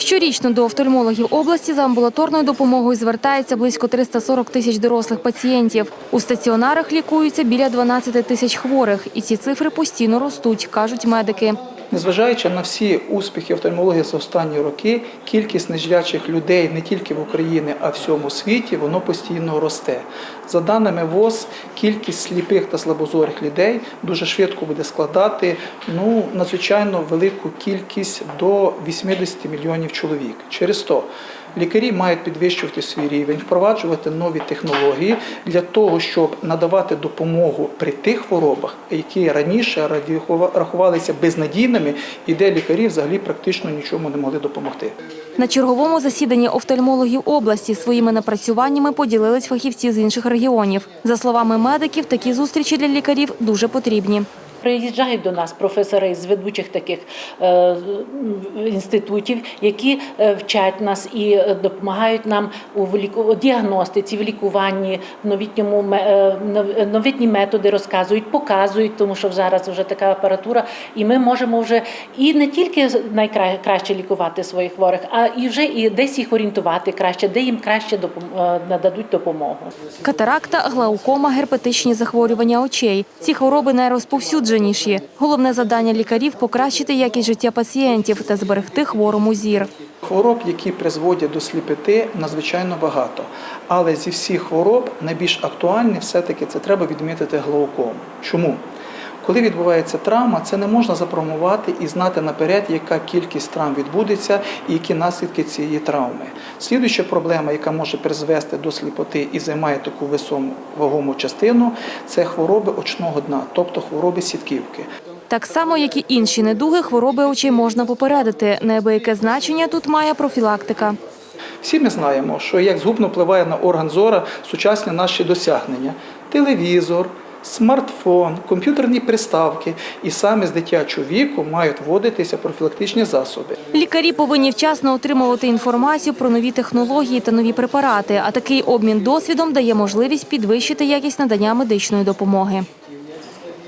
Щорічно до офтальмологів області за амбулаторною допомогою звертається близько 340 тисяч дорослих пацієнтів. У стаціонарах лікуються біля 12 тисяч хворих, і ці цифри постійно ростуть, кажуть медики. Незважаючи на всі успіхи офтальмології за останні роки, кількість незрячих людей не тільки в Україні, а в всьому світі, воно постійно росте. За даними ВОЗ, кількість сліпих та слабозорих людей дуже швидко буде складати ну, надзвичайно велику кількість до 80 мільйонів чоловік. Через то лікарі мають підвищувати свій рівень, впроваджувати нові технології для того, щоб надавати допомогу при тих хворобах, які раніше рахувалися безнадійними, і де лікарі взагалі практично нічому не могли допомогти. На черговому засіданні офтальмологів області своїми напрацюваннями поділились фахівці з інших регіонів. За словами медиків, такі зустрічі для лікарів дуже потрібні. Приїжджають до нас професори з ведучих таких е, інститутів, які е, вчать нас і е, допомагають нам у діагностиці, в лікуванні, в новітньому новітні методи розказують, показують, тому що зараз вже така апаратура, і ми можемо вже і не тільки найкраще лікувати своїх хворих, а і вже і десь їх орієнтувати краще, де їм краще нададуть допомогу. Катаракта, глаукома, герпетичні захворювання очей. Ці хвороби найрозповсюдженіші. Головне завдання лікарів покращити якість життя пацієнтів та зберегти хворому зір. Хвороб, які призводять до сліпоти, надзвичайно багато. Але зі всіх хвороб найбільш актуальні все-таки це треба відмітити глаукому. Чому? Коли відбувається травма, це не можна запрограмувати і знати наперед, яка кількість травм відбудеться і які наслідки цієї травми. Слідуюча проблема, яка може призвести до сліпоти і займає таку висому вагому частину, це хвороби очного дна, тобто хвороби сітківки. Так само, як і інші недуги, хвороби очей можна попередити. Неабияке значення тут має профілактика. Всі ми знаємо, що як згубно впливає на орган зора сучасні наші досягнення: телевізор, смартфон, комп'ютерні приставки, і саме з дитячого віку мають вводитися профілактичні засоби. Лікарі повинні вчасно отримувати інформацію про нові технології та нові препарати. А такий обмін досвідом дає можливість підвищити якість надання медичної допомоги.